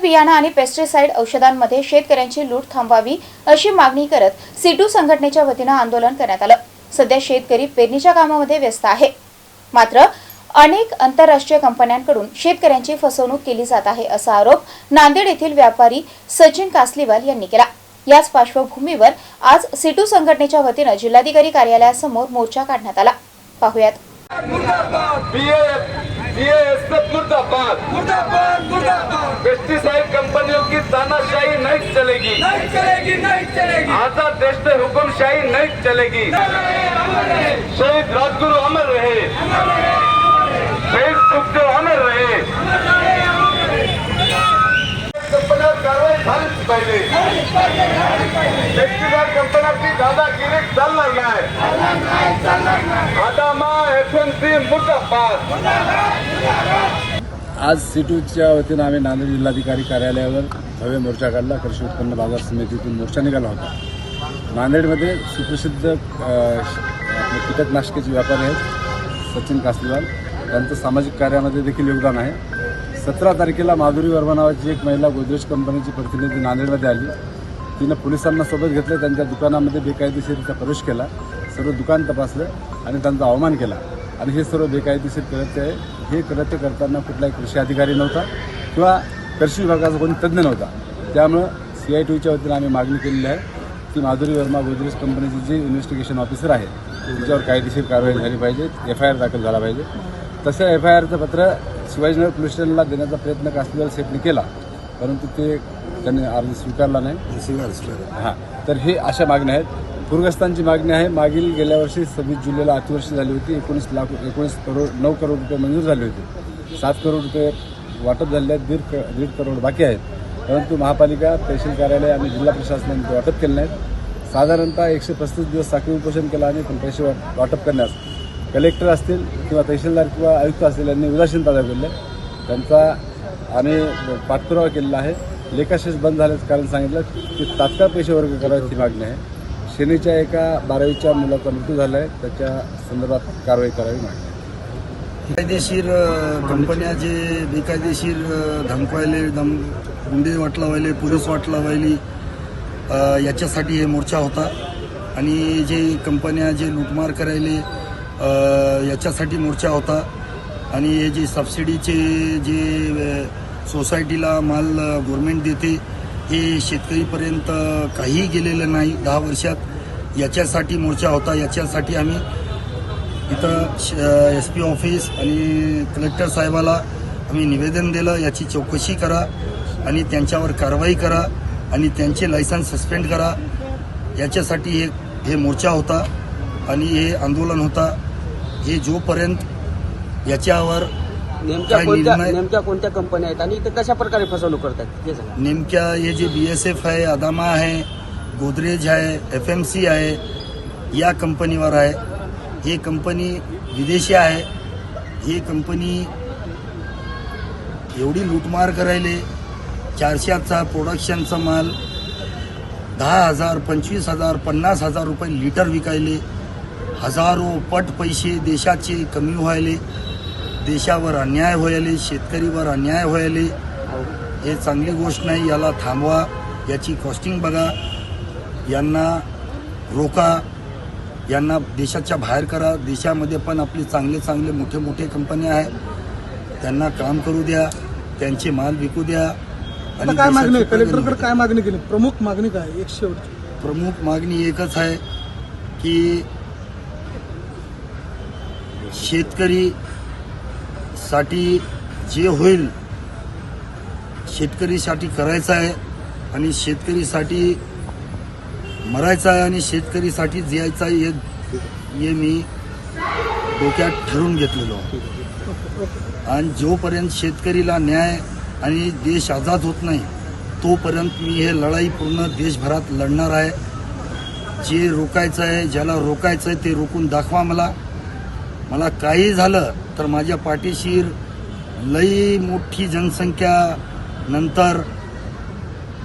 उन्नत बियाणं आणि पेस्टिसाइड औषधांमध्ये शेतकऱ्यांची लूट थांबवावी अशी मागणी करत सिटू संघटनेच्या वतीनं आंदोलन करण्यात आलं. सध्या शेतकरी पेरणीच्या कामामध्ये व्यस्त आहे. मात्र अनेक आंतरराष्ट्रीय कंपन्यांकडून शेतकऱ्यांची फसवणूक केली जात आहे असा आरोप नांदेड येथील व्यापारी सचिन कासलीवाल यांनी केला. याच पार्श्वभूमीवर आज सिटू संघटनेच्या वतीनं जिल्हाधिकारी कार्यालयासमोर मोर्चा काढण्यात आला. पाहुयात. मुर्दाबाद। मुर्दाबाद मुर्दाबाद। पेस्टिसाइड कंपनियों की तानाशाही नहीं चलेगी। नहीं चलेगी नहीं चलेगी। आजाद देश में हुकुमशाही नहीं चलेगी शहीद राजगुरु अमर रहे। शहीद सुखदेव अमर रहे। कंपन्यावर कारवाई झालीच पाहिजे। पेस्टिसाइड कंपन्याची दादागिरी चालणार नाही। आदामा एफ एम सी मुर्दाबाद। आज सिटूच्या वतीनं आम्ही नांदेड जिल्हाधिकारी कार्यालयावर भव्य मोर्चा काढला. कृषी उत्पन्न बाजार समितीतून मोर्चा निघाला होता. नांदेडमध्ये सुप्रसिद्ध कीटकनाशकाचे व्यापारी आहेत सचिन कासलीवाल. त्यांचं सामाजिक कार्यामध्ये देखील योगदान आहे. सतरा तारखेला माधुरी वर्मा नावाची एक महिला गोदरेज कंपनीची प्रतिनिधी नांदेडमध्ये आली. तिनं पोलिसांना सोबत घेतलं. त्यांच्या दुकानामध्ये बेकायदेशीरित्या प्रवेश केला. सर्व दुकान तपासलं आणि त्यांचा अवमान केला. आणि हे सर्व बेकायदेशीर कृत्य आहे. हे कृत्य करताना कुठलाही कृषी अधिकारी नव्हता किंवा कृषी विभागाचा कोणी तज्ज्ञ नव्हता. त्यामुळं सी आय टीच्या वतीनं आम्ही मागणी केलेली आहे की माधुरी वर्मा गोदरेज कंपनीचे जे इन्व्हेस्टिगेशन ऑफिसर आहे त्याच्यावर कायदेशीर कारवाई झाली पाहिजे एफ आय आर दाखल झाला पाहिजे. तसं एफ आय आरचं पत्र शिवाजीनगर पोलीस स्टेशनला देण्याचा प्रयत्न कासलीवाल सेटने केला परंतु ते त्यांनी अर्ज स्वीकारला नाही. हां. तर हे अशा मागण्या आहेत. पूरग्रस्तांची मागणी आहे. मागील गेल्या वर्षी सव्वीस जुलैला अतिवर्षी झाली होती. एकोणीस लाख एकोणीस करोड नऊ करोड रुपये मंजूर झाले होते. सात करोड रुपये वाटप झाले आहेत. दीड क दीड करोड बाकी आहेत. परंतु महापालिका तहसील कार्यालय आणि जिल्हा प्रशासनाने ते वाटप केले नाहीत. साधारणतः एकशे पस्तीस दिवस साखळी उपोषण केलं आणि पण पैसे वाट- वाटप करण्यास कलेक्टर असतील किंवा तहसीलदार किंवा आयुक्त असतील यांनी उदासीनता दाखवली आहे त्यांचा आम्ही पाठपुरावा केलेला आहे. लेखाशेष बंद झाल्याचं कारण सांगितलं की तात्काळ पैसे वर्ग करायची मागणी आहे. सेनेच्या एका बारावीच्या मुलाचा मृत्यू झाला आहे त्याच्या संदर्भात कारवाई करावी मागणी कायदेशीर बेकायदेशीर कंपन्या जे बेकायदेशीर धमकवायले धम गुंडे वाटलावायले पोलीस वाटलावायली अ, याच्यासाठी हे मोर्चा होता. आणि जे कंपन्या जे लुटमार करायले याच्यासाठी मोर्चा होता. आणि हे जे सबसिडीचे जे सोसायटीला माल गव्हर्मेंट देते हे शेतकरीपर्यंत काहीही गेलेलं नाही दहा वर्षात. याच्यासाठी मोर्चा होता याच्यासाठी आम्ही इथं एस पी ऑफिस आणि कलेक्टर साहेबाला आम्ही निवेदन दिलं याची चौकशी करा आणि त्यांच्यावर कारवाई करा आणि त्यांचे लायसन्स सस्पेंड करा. याच्यासाठी हे हे मोर्चा होता आणि हे आंदोलन होता. हे जोपर्यंत याच्यावर नेमक्या काय कोणत्या निर्णय- नेमक्या कोणत्या कंपन्या आहेत आणि ते कशा प्रकारे फसवणूक करतात नेमक्या हे जे बी एस एफ आहे अदामा आहे गोदरेज आहे एफ एम सी आहे या कंपनीवर आहे. ही कंपनी विदेशी आहे. ही कंपनी एवढी लूटमार करायले. चारशेचा प्रोडक्शनचा माल दहा हजार पंचवीस हजार पन्नास हजार रुपये लिटर विकायले. हजारो पट पैसे देशाचे कमी व्हायले. देशावर अन्याय व्हायले शेतकरीवर अन्याय व्हायले. हे चांगली गोष्ट नाही याला थांबवा. याची कॉस्टिंग बघा. यांना रोका यांना देशाच्या बाहेर करा. देशामध्ये पण आपले चांगले चांगले मोठे मोठे कंपन्या आहेत. त्यांना काम करू द्या. त्यांचे माल विकू द्या. आता काय मागणी कलेक्टरकडे. काय मागणी केली? प्रमुख मागणी काय? एक शेवटची. प्रमुख मागणी एकच आहे की शेतकरी साठी जे होईल शेतकरीसाठी करायचं आहे. आणि शेतकरीसाठी मरायचं आहे आणि शेतकरीसाठी जियायचा आहे हे हे मी डोक्यात ठरवून घेतलेलो आणि जोपर्यंत शेतकरीला न्याय आणि देश आझाद होत नाही तोपर्यंत मी हे लढाई पूर्ण देशभरात लढणार आहे. जे रोकायचं आहे ज्याला रोकायचं आहे ते रोखून दाखवा मला. मला काही झालं तर माझ्या पाठीशीर लई मोठी जनसंख्या नंतर